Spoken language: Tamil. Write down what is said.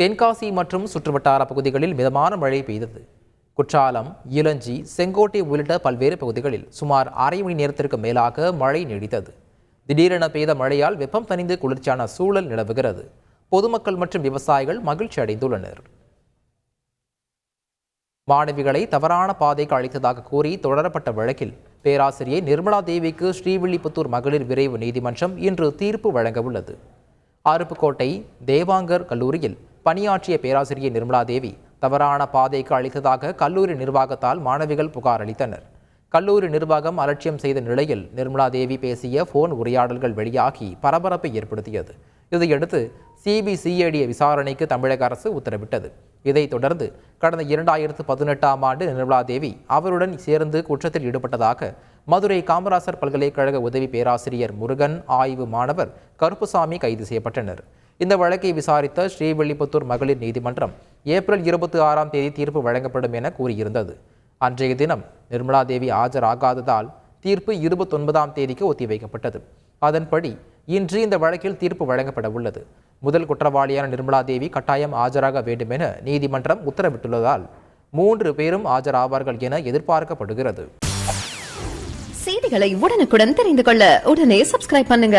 தென்காசி மற்றும் சுற்றுவட்டார பகுதிகளில் மிதமான மழை பெய்தது. குற்றாலம் இளஞ்சி செங்கோட்டை உள்ளிட்ட பல்வேறு பகுதிகளில் சுமார் அரை மணி நேரத்திற்கு மேலாக மழை நீடித்தது. திடீரென பெய்த மழையால் வெப்பம் தணிந்து குளிர்ச்சியான சூழல் நிலவுகிறது. பொதுமக்கள் மற்றும் விவசாயிகள் மகிழ்ச்சி அடைந்துள்ளனர். மாணவிகளை தவறான பாதைக்கு அழைத்ததாக கூறி தொடரப்பட்ட வழக்கில் பேராசிரியை நிர்மலா தேவிக்கு ஸ்ரீவில்லிபுத்தூர் மகளிர் விரைவு நீதிமன்றம் இன்று தீர்ப்பு வழங்க உள்ளது. அருப்புக்கோட்டை தேவாங்கர் கல்லூரியில் பணியாற்றிய பேராசிரியர் நிர்மலா தேவி தவறான பாதைக்கு அளித்ததாக கல்லூரி நிர்வாகத்தால் மாணவிகள் புகார் அளித்தனர். கல்லூரி நிர்வாகம் அலட்சியம் செய்த நிலையில் நிர்மலா தேவி பேசிய போன் உரையாடல்கள் வெளியாகி பரபரப்பை ஏற்படுத்தியது. இதையடுத்து சிபிசிஐடி விசாரணைக்கு தமிழக அரசு உத்தரவிட்டது. இதைத் தொடர்ந்து கடந்த இரண்டாயிரத்து பதினெட்டாம் ஆண்டு நிர்மலா தேவி அவருடன் சேர்ந்து குற்றத்தில் ஈடுபட்டதாக மதுரை காமராசர் பல்கலைக்கழக உதவி பேராசிரியர் முருகன் ஆய்வு மாணவர் கருப்புசாமி கைது செய்யப்பட்டனர். இந்த வழக்கை விசாரித்த ஸ்ரீவில்லிபுத்தூர் மகளிர் நீதிமன்றம் ஏப்ரல் இருபத்தி ஆறாம் தேதி தீர்ப்பு வழங்கப்படும் என கூறியிருந்தது. அன்றைய தினம் நிர்மலா தேவி ஆஜராகாததால் தீர்ப்பு இருபத்தொன்பதாம் தேதிக்கு ஒத்திவைக்கப்பட்டது. அதன்படி இன்று இந்த வழக்கில் தீர்ப்பு வழங்கப்பட உள்ளது. முதல் குற்றவாளியான நிர்மலா தேவி கட்டாயம் ஆஜராக வேண்டும் என நீதிமன்றம் உத்தரவிட்டுள்ளதால் மூன்று பேரும் ஆஜராவார்கள் என எதிர்பார்க்கப்படுகிறது. செய்திகளை உடனுக்குடன் தெரிந்து கொள்ள உடனே சப்ஸ்கிரைப் பண்ணுங்க.